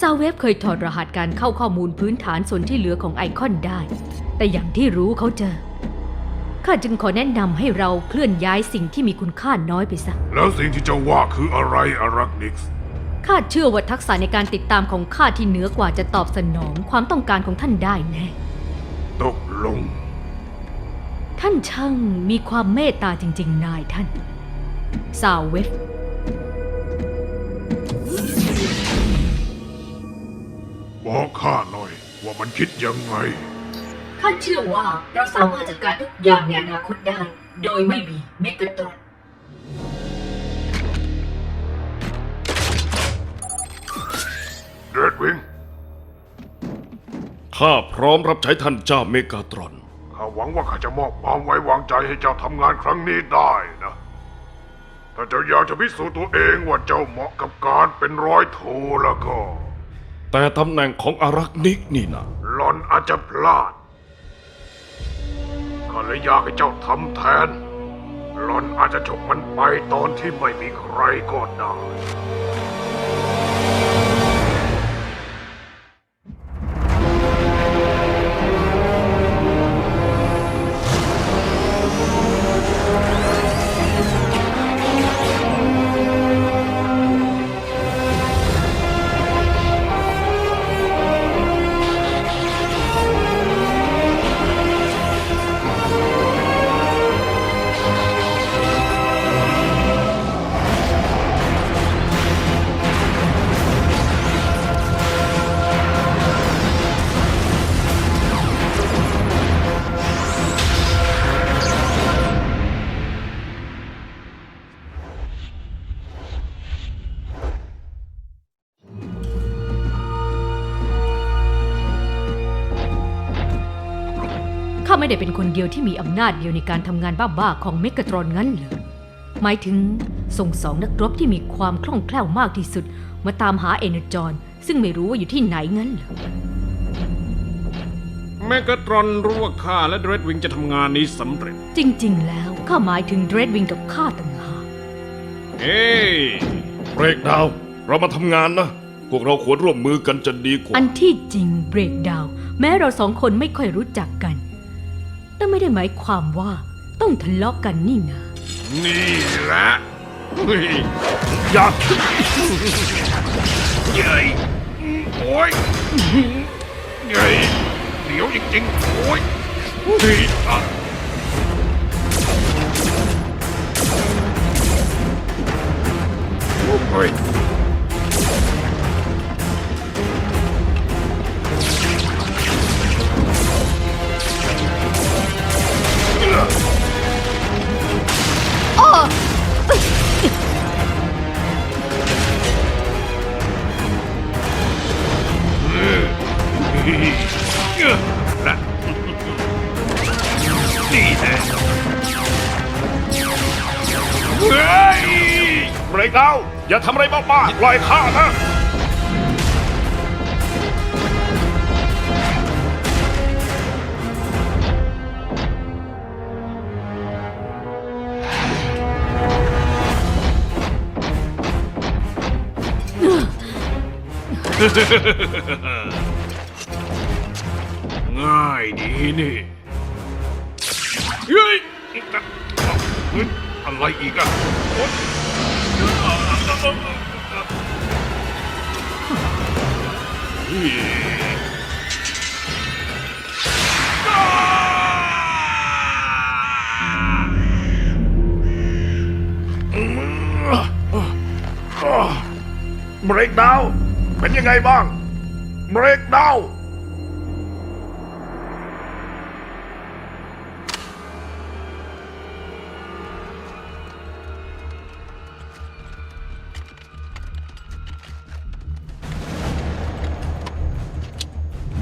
ซาเวฟเคยถอดรหัสการเข้าข้อมูลพื้นฐานส่วนที่เหลือของไอคอนได้ แต่อย่างที่รู้เขาเจอ ข้าจึงขอแนะนำให้เราเคลื่อนย้ายสิ่งที่มีคุณค่าน้อยไปซะ แล้วสิ่งที่เจ้าว่าคืออะไรอารักนิกส์ข้าเชื่อว่าทักษะในการติดตามของข้าที่เหนือกว่าจะตอบสนองความต้องการของท่านได้แน่ ตกลง ท่านช่างมีความเมตตาจริง ๆ นายท่าน ซาเวฟ บอกข้าหน่อย ว่ามันคิดยังไง ข้าเชื่อว่าเราสามารถจัดการทุกอย่างในอนาคตได้ โดยไม่มีเมกะตรอนเดดวิงข้าพร้อมรับใช้ท่านเจ้าเมกาตรอน ข้าหวังว่าข้าจะมอบความไว้วางใจให้เจ้าทำงานครั้งนี้ได้นะ ถ้าเจ้าอยากจะพิสูจน์ตัวเองว่าเจ้าเหมาะกับการเป็นร้อยโทแล้วก็ แต่ตำแหน่งของอารักนิกนี่นะหลอนอาจจะพลาดข้าเลยอยากให้เจ้าทำแทนหลอนอาจจะฉกมันไปตอนที่ไม่มีใครก็ได้ ไม่ได้เป็นคนเดียวที่มีอำนาจเดียวในการทำงานบ้าๆของเมกะตรอนงั้นเหรอหมายถึงส่งสองนักรบที่มีความคล่องแคล่วมากที่สุด มาตามหาเอเนอร์จอนซึ่งไม่รู้ว่าอยู่ที่ไหนงั้นเหรอแมกกาตรอนรู้ว่าข้าและเดรดวิงจะทำงานนี้สำเร็จ จริง ๆ แล้วข้าหมายถึงเดรดวิงกับข้าต่างหากเฮ้ยเบรกดาวน์เรามาทำงานนะ พวกเราควรร่วมมือกันจะดีกว่า อันที่จริงเบรกดาวน์แม้เราสองคนไม่ค่อยรู้จักกันแต่ ไม่ได้หมายความว่าต้องทะเลาะกันนี่นะ นี่แหละเฮ้ยอย่าเย้ยโอ้ยเย้ยเหนียวจริงๆ โอ้ยเฮ้ยอะโอ้ย อย่าทำอะไรบ้าๆปล่อยข้านะ ง่ายดีนี่เฮ้ยเฮ้ยอะไรอีกอะโอ๊ย เบรกดาวเป็นยังไงบ้าง เบรกดาว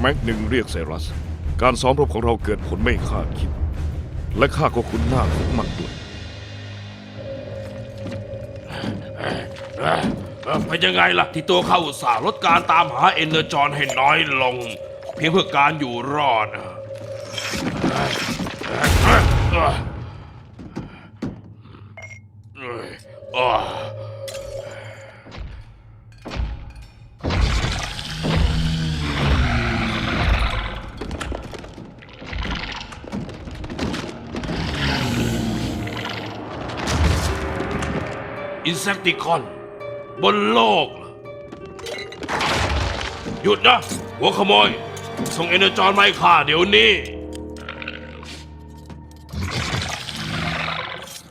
ม็กหนึ่งเรียกเซรัส การซ้อมรบของเราเกิดผลไม่คาดคิด และข้าก็คุ้นหน้าของมันด้วยเป็นยังไงล่ะ ที่ตัวเข้าอุตส่าห์ลดการตามหาเอนเนอร์จอนให้น้อยลง เพียงเพื่อการอยู่รอด อินเซกติคอน บนโลกเหรอหยุดนะ หัวขโมย ส่งเอเนอร์จอนมาให้ข้าเดี๋ยวนี้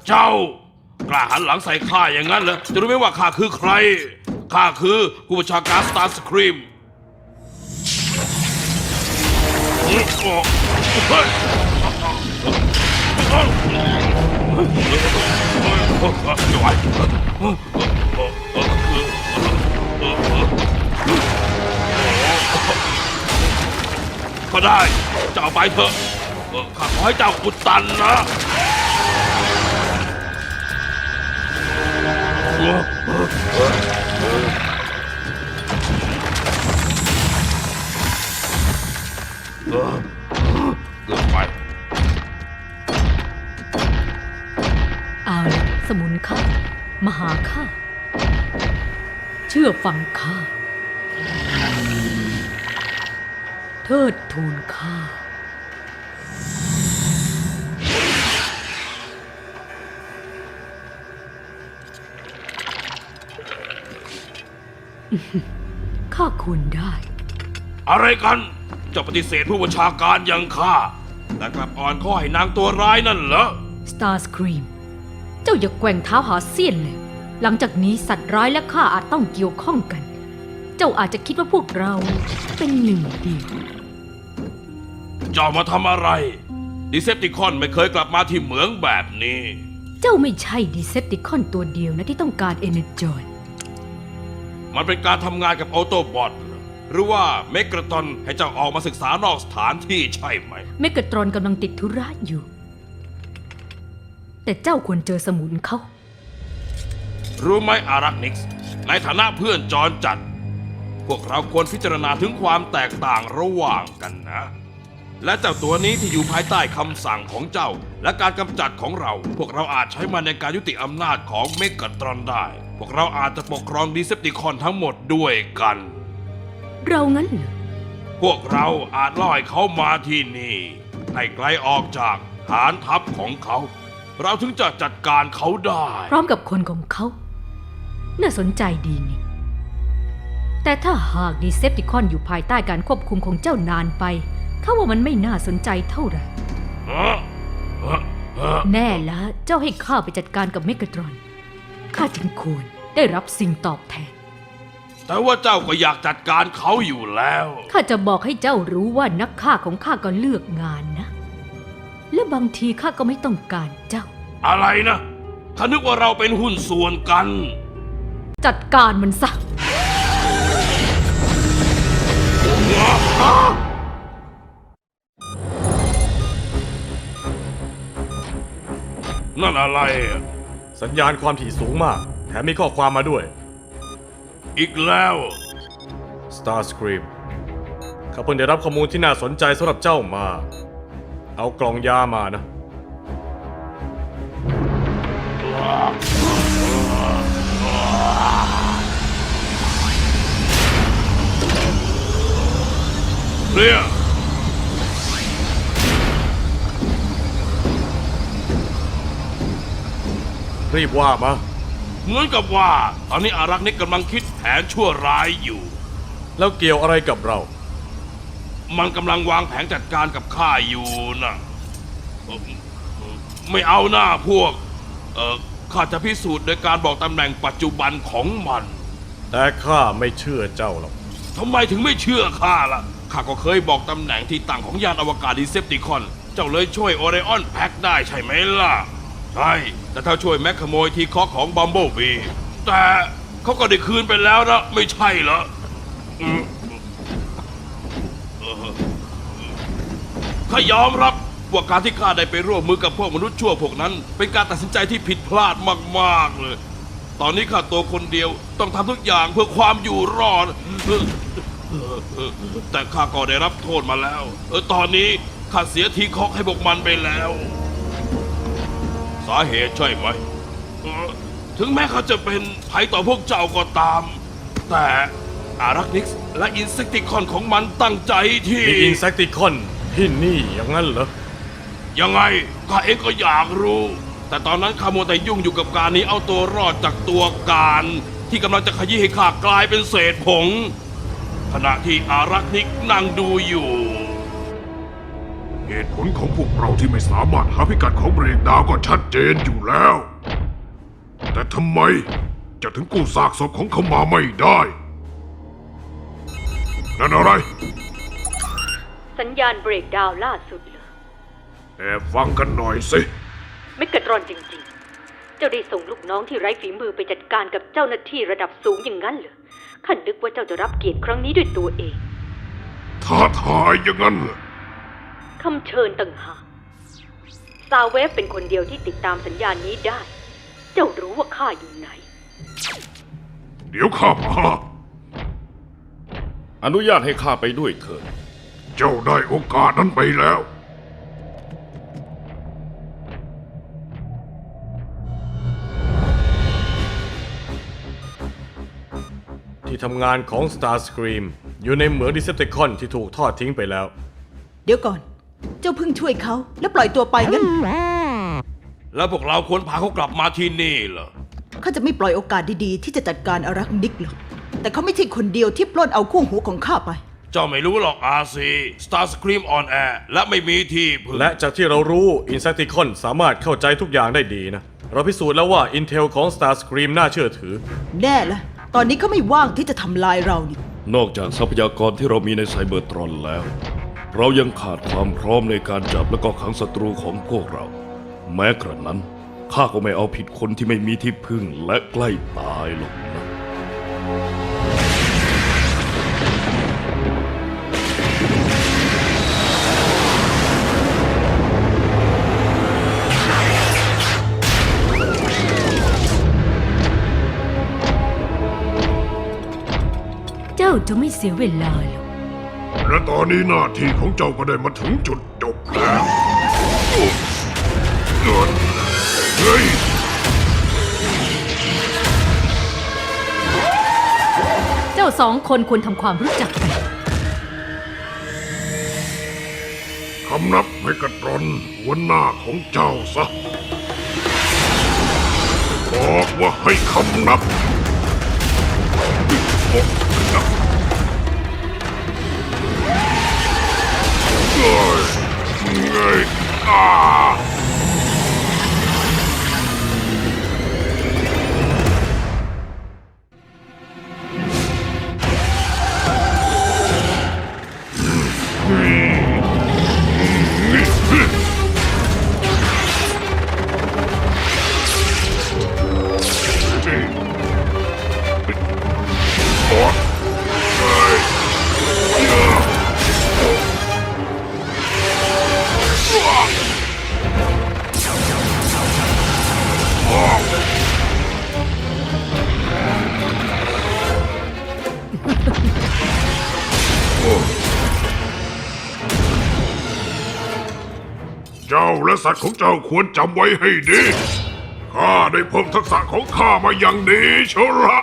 เจ้ากล้าหันหลังใส่ข้าอย่างนั้นเหรอ จะรู้ไหมว่าข้าคือใคร ข้าคือผู้บัญชาการสตาร์สครีมเฮ้ยเฮ้ยไม่ไหว ก็ได้ เจ้าไปเถอะข้าขอให้เจ้าอุดตันนะเกินไปเอาละสมุนข้า มาหาข้า เชื่อฟังข้า เทิดทูนข้า ข้าควรได้ อะไรกันเจ้าปฏิเสธผู้บัญชาการยังข้า แต่กลับอ่อนข้อให้นางตัวร้ายนั่นเหรอ Starscream เจ้า อย่าแกว่งเท้าหาเสี้ยนเลย หลังจากนี้สัตว์ร้ายและข้าอาจต้องเกี่ยวข้องกัน เจ้าอาจจะคิดว่าพวกเราเป็นหนึ่งเดียว เจ้ามาทำอะไร ดิเซปติคอนไม่เคยกลับมาที่เหมืองแบบนี้ เจ้าไม่ใช่ดีเซปติคอนตัวเดียวนะที่ต้องการเอเนจอยมันเป็นการทำงานกับออโตบอทเหรอหรือว่าเมกรตอนให้เจ้าออกมาศึกษานอกสถานที่ใช่ไหม เมกะตรอนกำลังติดธุระอยู่ แต่เจ้าควรเจอสมุนเขา รู้ไหมอารักนิกส์ในฐานะเพื่อนจรจัด พวกเราควรพิจารณาถึงความแตกต่างระหว่างกันนะ และเจ้าตัวนี้ที่อยู่ภายใต้คำสั่งของเจ้า และการกำจัดของเรา พวกเราอาจใช้มันในการยุติอำนาจของเมกะตรอนได้ พวกเราอาจจะปกครองดีเซปติคอนทั้งหมดด้วยกัน เรางั้นเหรอพวกเราอาจล่อให้เขามาที่นี่ ให้ไกลออกจากฐานทัพของเขา เราถึงจะจัดการเขาได้ พร้อมกับคนของเขา น่าสนใจดีนี่ แต่ถ้าหากดีเซปติคอนอยู่ภายใต้การควบคุมของเจ้านานไปข้าว่ามันไม่น่าสนใจเท่าไหร่ฮะฮะฮะแน่ละเจ้าให้ข้าไปจัดการกับเมกะตรอน ข้าจึงควรได้รับสิ่งตอบแทน แต่ว่าเจ้าก็อยากจัดการเขาอยู่แล้ว ข้าจะบอกให้เจ้ารู้ว่านักฆ่าของข้าก็เลือกงานนะ และบางทีข้าก็ไม่ต้องการเจ้า อะไรนะข้านึกว่าเราเป็นหุ้นส่วนกัน จัดการมันซะ นั่นอะไรอะสัญญาณความถี่สูงมาก แถมมีข้อความมาด้วย อีกแล้ว Starscream ข้าเพิ่งได้รับข้อมูลที่น่าสนใจสำหรับเจ้ามา เอากล่องยามานะ เรียรีบว่ามา เหมือนกับว่า ตอนนี้อารักษ์นิกกำลังคิดแผนชั่วร้ายอยู่ แล้วเกี่ยวอะไรกับเรา มันกำลังวางแผนจัดการกับข้าอยู่นะเอ่อไม่เอาหน้าพวก เออข้าจะพิสูจน์โดยการบอกตำแหน่งปัจจุบันของมัน แต่ข้าไม่เชื่อเจ้าหรอกทำไมถึงไม่เชื่อข้าล่ะ ข้าก็เคยบอกตำแหน่งที่ตั้งของยานอวกาศดีเซปติคอน เจ้าเลยช่วยโอเรออนแพ็กได้ใช่ไหมล่ะ ใช่ แต่ถ้าช่วยแม็กขโมยทีเคอของบัมเบิลบีแต่เขาก็ได้คืนไปแล้วนะไม่ใช่เหรออืมเออ ข้ายอมรับว่าการที่ข้าได้ไปร่วมมือกับพวกมนุษย์ชั่วพวกนั้น เป็นการตัดสินใจที่ผิดพลาดมากๆเลย ตอนนี้ข้าตัวคนเดียวต้องทำทุกอย่างเพื่อความอยู่รอด แต่ข้าก็ได้รับโทษมาแล้วเออตอนนี้ข้าเสียทีคอกให้พวกมันไปแล้ว สาเหตุใช่ไหม ถึงแม้เขาจะเป็นภัยต่อพวกเจ้าก็ตาม แต่อารักนิกส์และอินเซกติคอนของมันตั้งใจที่ มีอินเซกติคอน ที่นี่อย่างนั้นเหรอ ยังไงข้าเองก็อยากรู้ แต่ตอนนั้นข้ามัวแต่ยุ่งอยู่กับการหนี้เอาตัวรอดจากตัวการ ที่กำลังจะขยี้ให้ข้ากลายเป็นเศษผง ขณะที่อารักษ์นิกนั่งดูอยู่ เหตุผลของพวกเราที่ไม่สามารถหาพิกัดของเบรกดาวน์ก็ชัดเจนอยู่แล้ว แต่ทำไมจะถึงกู้ซากศพของเขามาไม่ได้ นั่นอะไร สัญญาณเบรกดาวน์ล่าสุดเหรอแอบฟังกันหน่อยสิเมกะตรอนจริงๆ เจ้าได้ส่งลูกน้องที่ไร้ฝีมือไปจัดการกับเจ้าหน้าที่ระดับสูงอย่างนั้นเหรอข้านึกว่าเจ้าจะรับเกียรติครั้งนี้ด้วยตัวเองท้าทายอย่างนั้นเหรอคำเชิญต่างหากซาเวฟเป็นคนเดียวที่ติดตามสัญญาณนี้ได้ เจ้ารู้ว่าข้าอยู่ไหน เดี๋ยวข้ามา อนุญาตให้ข้าไปด้วยเถิด เจ้าได้โอกาสนั้นไปแล้ว ที่ทำงานของ Starscream อยู่ในเหมืองดิเซปติคอนที่ถูกทอดทิ้งไปแล้ว เดี๋ยวก่อน เจ้าเพิ่งช่วยเขาแล้วปล่อยตัวไปงั้น แล้วพวกเราควรพาเขากลับมาที่นี่เหรอข้าจะไม่ปล่อยโอกาสดีๆ ที่จะจัดการอารักนิกหรอก แต่เขาไม่ใช่คนเดียวที่ปล้นเอาคู่หูของข้าไปเจ้าไม่รู้หรอกอาซี Star Scream on Air และไม่มีที่พึ่งและจากที่เรารู้ Insecticon สามารถเข้าใจทุกอย่างได้ดีนะ เราพิสูจน์แล้วว่า Intel ของ Starscream น่าเชื่อถือ แน่ละ ตอนนี้เขาไม่ว่างที่จะทำลายเรานี่ นอกจากทรัพยากรที่เรามีในไซเบอร์ตรอนแล้ว เรายังขาดความพร้อมในการจับและก็ขังศัตรูของพวกเรา แม้กระนั้นข้าก็ไม่เอาผิดคนที่ไม่มีที่พึ่งและใกล้ตายหรอกนะ จ้าจะไม่เสียเวลาหรอกและตอนนี้หน้าที่ของเจ้าก็ได้มาถึงจุดจบแล้วเฮ้ยเจ้าสองคนควรทำความรู้จักกัน คำนับให้กระตรอนหัวหน้าของเจ้าซะ บอกว่าให้คำนับ เจ้าและสัตว์ของเจ้าควรจำไว้ให้ดี ข้าได้เพิ่มทักษะของข้ามาอย่างดีเชียวละ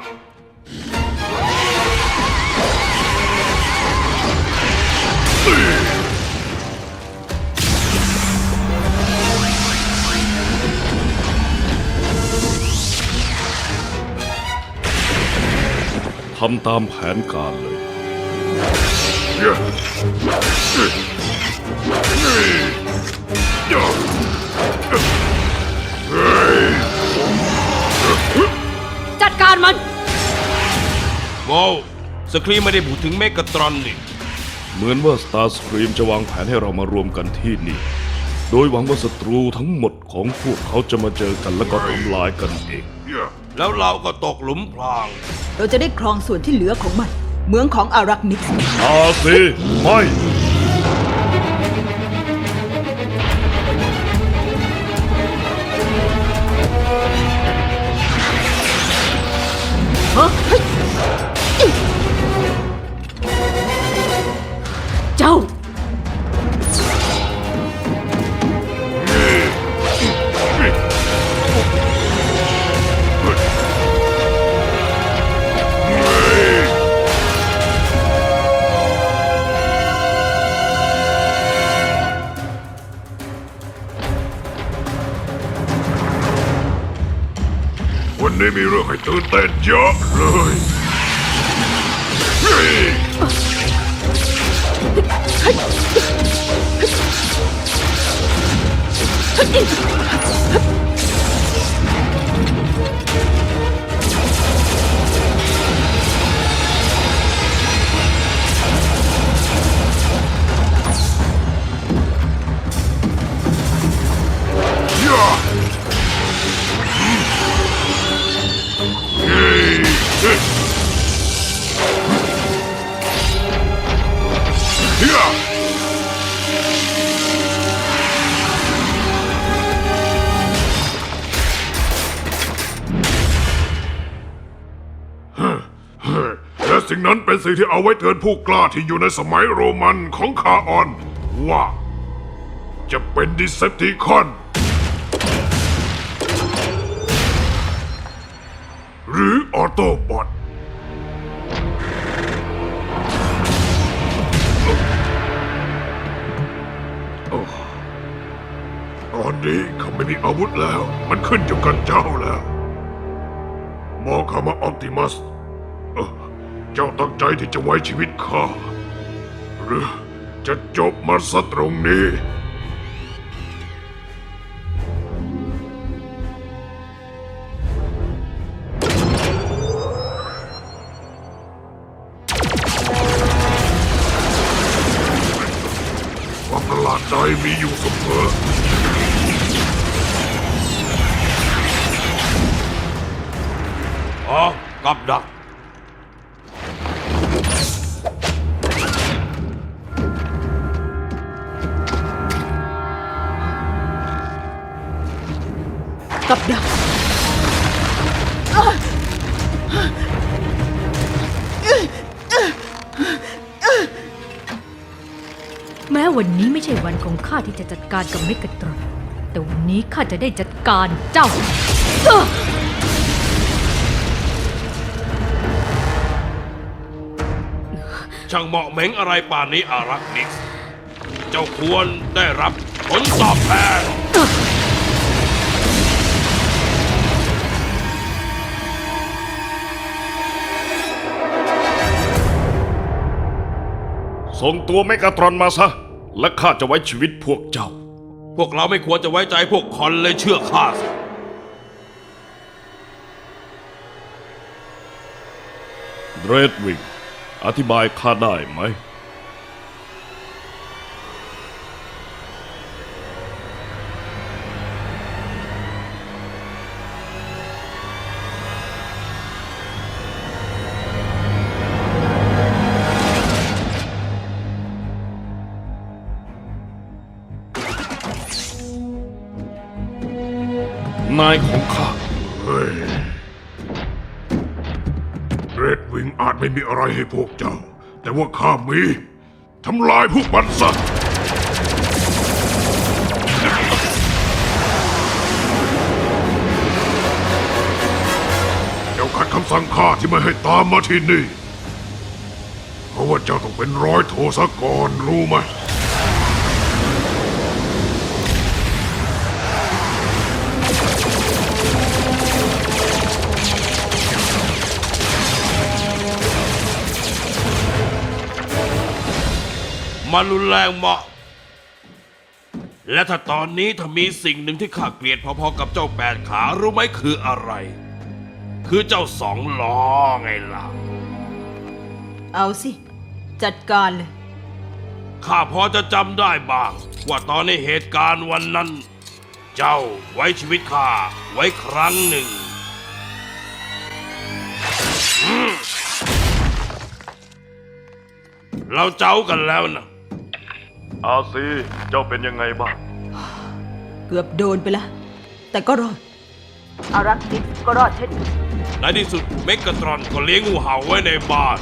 นี่ทำตามแผนการเลยเย้นี่ย่าเฮ้ย จัดการมัน ว้าวสครีมไม่ได้พูดถึงเมกะตรอนนี่ เหมือนว่า Starscream จะวางแผนให้เรามารวมกันที่นี่ โดยหวังว่าศัตรูทั้งหมดของพวกเขาจะมาเจอกันแล้วก็ทำลายกันเองย่าแล้วเราก็ตกหลุมพราง เราจะได้ครองส่วนที่เหลือของมัน เมืองของอารักนิก อาซีไม่ เสิ่งที่เอาไว้เตือนผู้กล้าที่อยู่ในสมัยโรมันของคาออน ว่า จะเป็นดิเซปติคอน หรือออโตบอทโอ้ตอนนี้เขาไม่มีอาวุธแล้ว มันขึ้นอยู่กับเจ้าแล้ว มองเข้ามาออปติมัส เจ้าตั้งใจที่จะไว้ชีวิตข้า หรือจะจบมันซะตรงนี้ ความประหลาดใจมีอยู่เสมออ๋อกับดัก กับดักแม้วันนี้ไม่ใช่วันของข้าที่จะจัดการกับเมกะตรอนแต่วันนี้ข้าจะได้จัดการเจ้า ช่างเหมาะเหม็งอะไรป่านนี้อารักนิกส์เจ้าควรได้รับผลตอบแทน ส่งตัวเมกาตรอนมาซะ และข้าจะไว้ชีวิตพวกเจ้า พวกเราไม่ควรจะไว้ใจพวกคอนเลยเชื่อข้าสิเรดวิง อธิบายข้าได้ไหม ให้พวกเจ้า แต่ว่าข้ามีทำลายพวกมันซะเจ้าขัดคำสั่งข้าที่ไม่ให้ตามมาที่นี่ เพราะว่าเจ้าต้องเป็นร้อยโทซะก่อนรู้ไหม มันรุนแรงเหมาะ และถ้าตอนนี้ถ้ามีสิ่งหนึ่งที่ข้าเกลียดพอๆกับเจ้าแปดขารู้ไหมคืออะไร คือเจ้าสองล้อไงล่ะ เอาสิ จัดการเลย ข้าพอจะจำได้บ้าง ว่าตอนในเหตุการณ์วันนั้น เจ้าไว้ชีวิตข้าไว้ครั้งหนึ่งอืมเราเจ้ากันแล้วนะ อาซี เจ้าเป็นยังไงบ้าง เกือบโดนไปละ แต่ก็รอด อารักนิกก็รอดเช่นกันในที่สุดเมกะตรอนก็เลี้ยงงูเห่าไว้ในบ้าน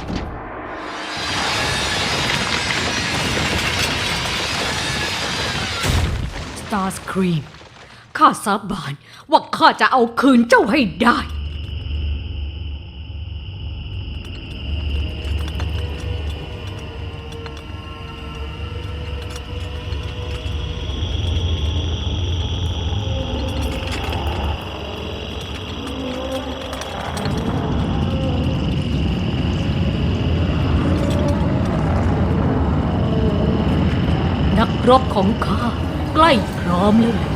สตาร์สครีมข้าสาบานว่าข้าจะเอาคืนเจ้าให้ได้ รบของข้าใกล้พร้อมแล้ว